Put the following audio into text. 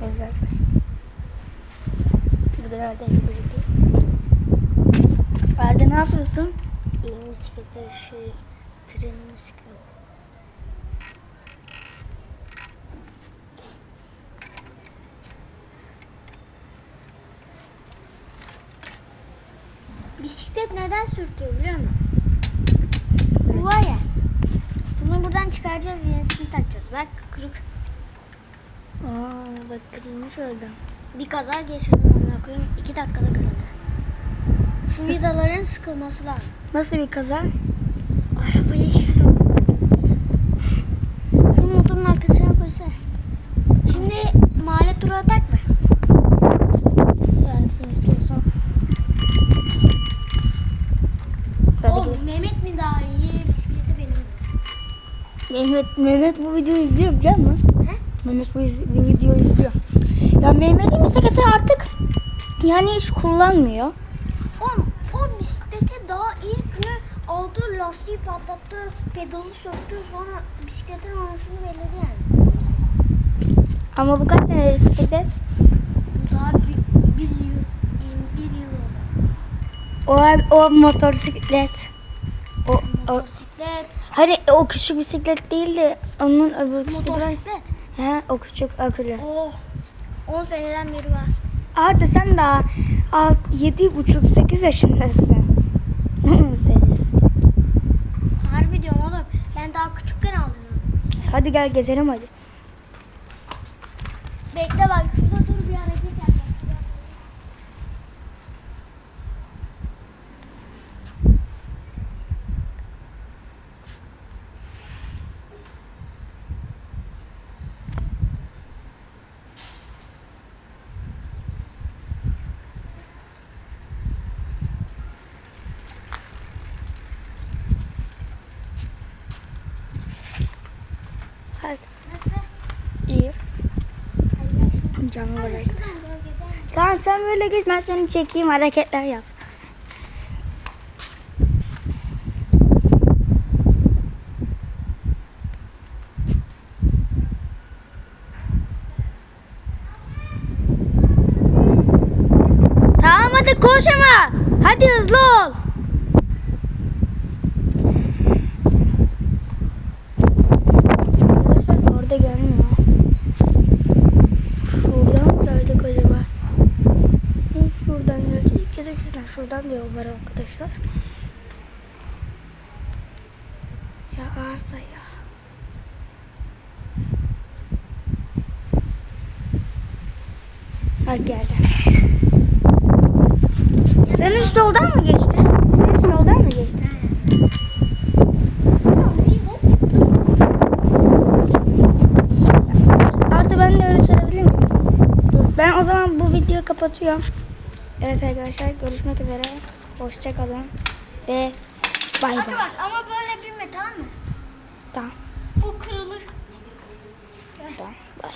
Özeldir. Bugün herhalde birlikteyiz. Arda ne yapıyorsun? İyi bisiklete şey frenini sıkıyorum. Bisiklet neden sürtüyor biliyor musun? Bu var ya. Bunu buradan çıkaracağız yenisini takacağız. Bak kırık. Aa bak kırılmış orada. Bir kaza geçirdim onu koyayım. İki dakikada kırıldı. Şu vidaların sıkılması lazım. Nasıl bir kaza? Arabaya girdi. Şu motorun arkasına koysana. Şimdi mahalle turu atak mı? Sen istiyorsan. Hadi O gidelim. Mehmet mi daha iyi bisikleti benim? Mehmet, Mehmet bu videoyu izliyor biliyor musun? Mehmet bu, iz- bu videoyu izliyor. Ya Mehmet'in bisikleti artık yani hiç kullanmıyor. O, o bisiklete daha ilk günü aldı lastiği patlattı, pedalı söktü sonra bisikletin anasını belledi yani. Ama bu kaç senelik bisiklet? Bu daha bir, bir yıl, yani bir yıl oldu. O, o motosiklet. O, o, Motosiklet, hani o küçük bisiklet değil de onun öbür bisiklet. motosiklet. He, o küçük akülü. Oh, 10 seneden beri var. Arda sen daha alt, yedi buçuk sekiz yaşındasın. Meseliz. Harbi diyorum oğlum. Ben daha küçükken aldım onu. Hadi gel gezelim hadi. Bekle bak şurada dur bir hareket yap. Hadi. Nasıl? İyi. Canlı olarak. Tamam sen böyle git ben seni çekeyim hareketler yap. Tamam hadi koş ama. Hadi hızlı ol. Diyorlar arkadaşlar. Ya Arda ya. Bak geldi. Sen üst yoldan mı geçti? Sen üst yoldan mı geçti? Sibo. Arda ben de öyle söyleyebilir miyim? Ben o zaman bu videoyu kapatıyorum. Evet arkadaşlar görüşmek üzere. Hoşçakalın. Ve bay bay. bak ama böyle binme tamam mı? Tamam. Bu kırılır. Tamam. Bay.